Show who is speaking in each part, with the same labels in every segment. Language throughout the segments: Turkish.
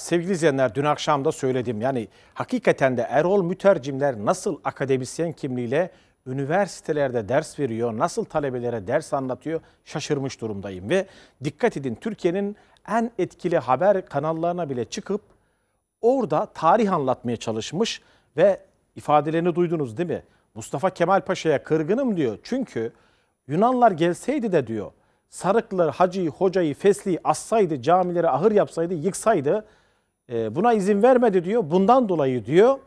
Speaker 1: Sevgili izleyenler dün akşam da söyledim. Yani hakikaten de Erol Mütercimler nasıl akademisyen kimliğiyle üniversitelerde ders veriyor, nasıl talebelere ders anlatıyor şaşırmış durumdayım. Ve dikkat edin Türkiye'nin en etkili haber kanallarına bile çıkıp orada tarih anlatmaya çalışmış ve ifadelerini duydunuz değil mi? Mustafa Kemal Paşa'ya kırgınım diyor. Çünkü Yunanlar gelseydi de diyor Sarıklılar hacıyı, hocayı, fesliği assaydı, camileri ahır yapsaydı, yıksaydı buna izin vermedi diyor. Bundan dolayı diyor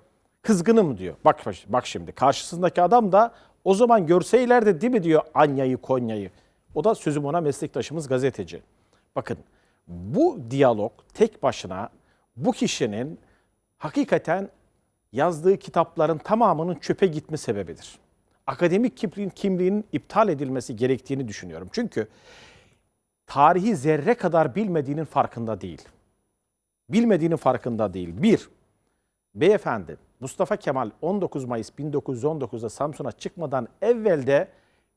Speaker 1: kızgınım diyor. Bak bak şimdi karşısındaki adam da o zaman görseylerdi değil mi diyor Anya'yı, Konya'yı. O da sözüm ona meslektaşımız gazeteci. Bakın bu diyalog tek başına bu kişinin hakikaten yazdığı kitapların tamamının çöpe gitme sebebidir. Akademik kimliğin, kimliğinin iptal edilmesi gerektiğini düşünüyorum. Çünkü tarihi zerre kadar bilmediğinin farkında değil. Bilmediğinin farkında değil. Bir, beyefendi Mustafa Kemal 19 Mayıs 1919'da Samsun'a çıkmadan evvelde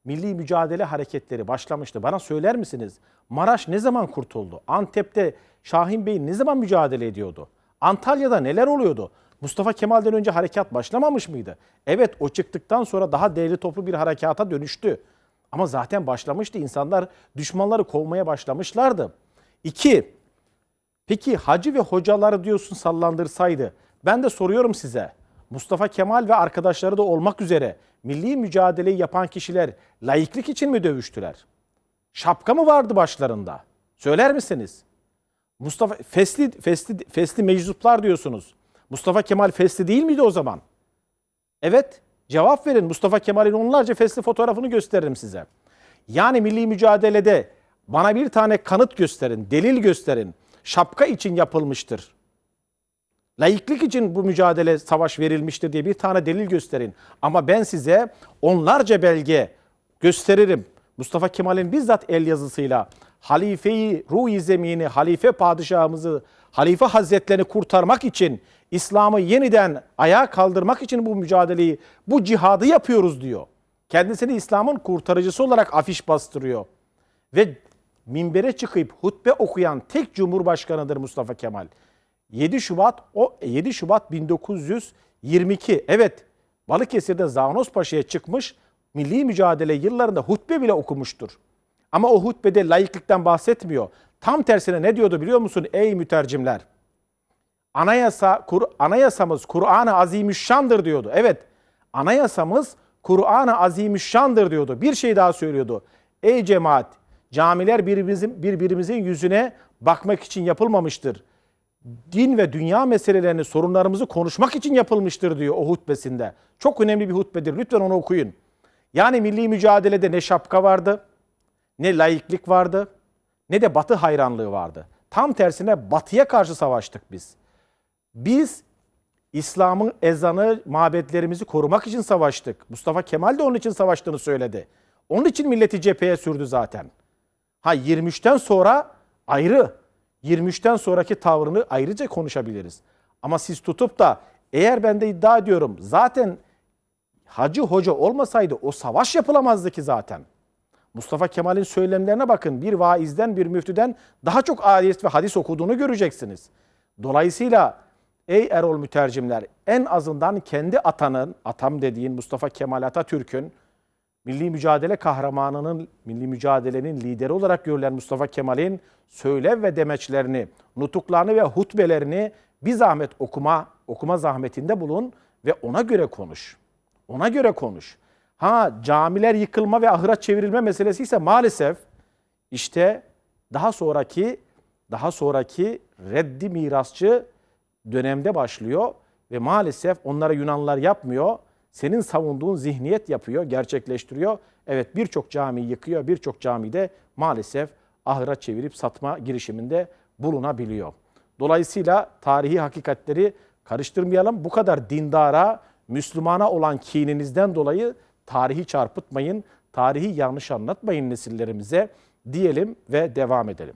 Speaker 1: milli mücadele hareketleri başlamıştı. Bana söyler misiniz? Maraş ne zaman kurtuldu? Antep'te Şahin Bey ne zaman mücadele ediyordu? Antalya'da neler oluyordu? Mustafa Kemal'den önce harekat başlamamış mıydı? Evet o çıktıktan sonra daha değerli toplu bir harekata dönüştü. Ama zaten başlamıştı. İnsanlar düşmanları kovmaya başlamışlardı. İki, peki hacı ve hocaları diyorsun sallandırsaydı. Ben de soruyorum size. Mustafa Kemal ve arkadaşları da olmak üzere milli mücadeleyi yapan kişiler laiklik için mi dövüştüler? Şapka mı vardı başlarında? Söyler misiniz? Mustafa fesli fesli fesli meczuplar diyorsunuz. Mustafa Kemal fesli değil miydi o zaman? Evet, cevap verin. Mustafa Kemal'in onlarca fesli fotoğrafını gösteririm size. Yani milli mücadelede bana bir tane kanıt gösterin, delil gösterin. Şapka için yapılmıştır. Laiklik için bu mücadele savaş verilmiştir diye bir tane delil gösterin. Ama ben size onlarca belge gösteririm. Mustafa Kemal'in bizzat el yazısıyla halifeyi, ruh zemini, halife padişahımızı, halife hazretlerini kurtarmak için, İslam'ı yeniden ayağa kaldırmak için bu mücadeleyi, bu cihadı yapıyoruz diyor. Kendisini İslam'ın kurtarıcısı olarak afiş bastırıyor. Ve minbere çıkıp hutbe okuyan tek cumhurbaşkanıdır Mustafa Kemal. 7 Şubat o 7 Şubat 1922. Evet. Balıkesir'de Zanos Paşa'ya çıkmış milli mücadele yıllarında hutbe bile okumuştur. Ama o hutbede laiklikten bahsetmiyor. Tam tersine ne diyordu biliyor musun ey mütercimler? Anayasa Kur, anayasamız Kur'an-ı Azimüşşan'dır diyordu. Evet. Anayasamız Kur'an-ı Azimüşşan'dır diyordu. Bir şey daha söylüyordu. Ey cemaat, camiler birbirimizin birbirimizin yüzüne bakmak için yapılmamıştır din ve dünya meselelerini, sorunlarımızı konuşmak için yapılmıştır diyor o hutbesinde. Çok önemli bir hutbedir. Lütfen onu okuyun. Yani milli mücadelede ne şapka vardı, ne laiklik vardı, ne de batı hayranlığı vardı. Tam tersine batıya karşı savaştık biz. Biz İslam'ın ezanı, mabetlerimizi korumak için savaştık. Mustafa Kemal de onun için savaştığını söyledi. Onun için milleti cepheye sürdü zaten. Ha 23'ten sonra ayrı. 23'ten sonraki tavrını ayrıca konuşabiliriz. Ama siz tutup da eğer ben de iddia ediyorum zaten hacı hoca olmasaydı o savaş yapılamazdı ki zaten. Mustafa Kemal'in söylemlerine bakın. Bir vaizden bir müftüden daha çok ayet ve hadis okuduğunu göreceksiniz. Dolayısıyla ey Erol mütercimler en azından kendi atanın, atam dediğin Mustafa Kemal Atatürk'ün milli mücadele kahramanının, milli mücadelenin lideri olarak görülen Mustafa Kemal'in söylev ve demeçlerini, nutuklarını ve hutbelerini bir zahmet okuma, okuma zahmetinde bulun ve ona göre konuş. Ona göre konuş. Ha camiler yıkılma ve ahıra çevrilme meselesi ise maalesef işte daha sonraki daha sonraki reddi mirasçı dönemde başlıyor ve maalesef onlara Yunanlılar yapmıyor senin savunduğun zihniyet yapıyor, gerçekleştiriyor. Evet birçok cami yıkıyor, birçok camide maalesef ahıra çevirip satma girişiminde bulunabiliyor. Dolayısıyla tarihi hakikatleri karıştırmayalım. Bu kadar dindara, Müslümana olan kininizden dolayı tarihi çarpıtmayın, tarihi yanlış anlatmayın nesillerimize diyelim ve devam edelim.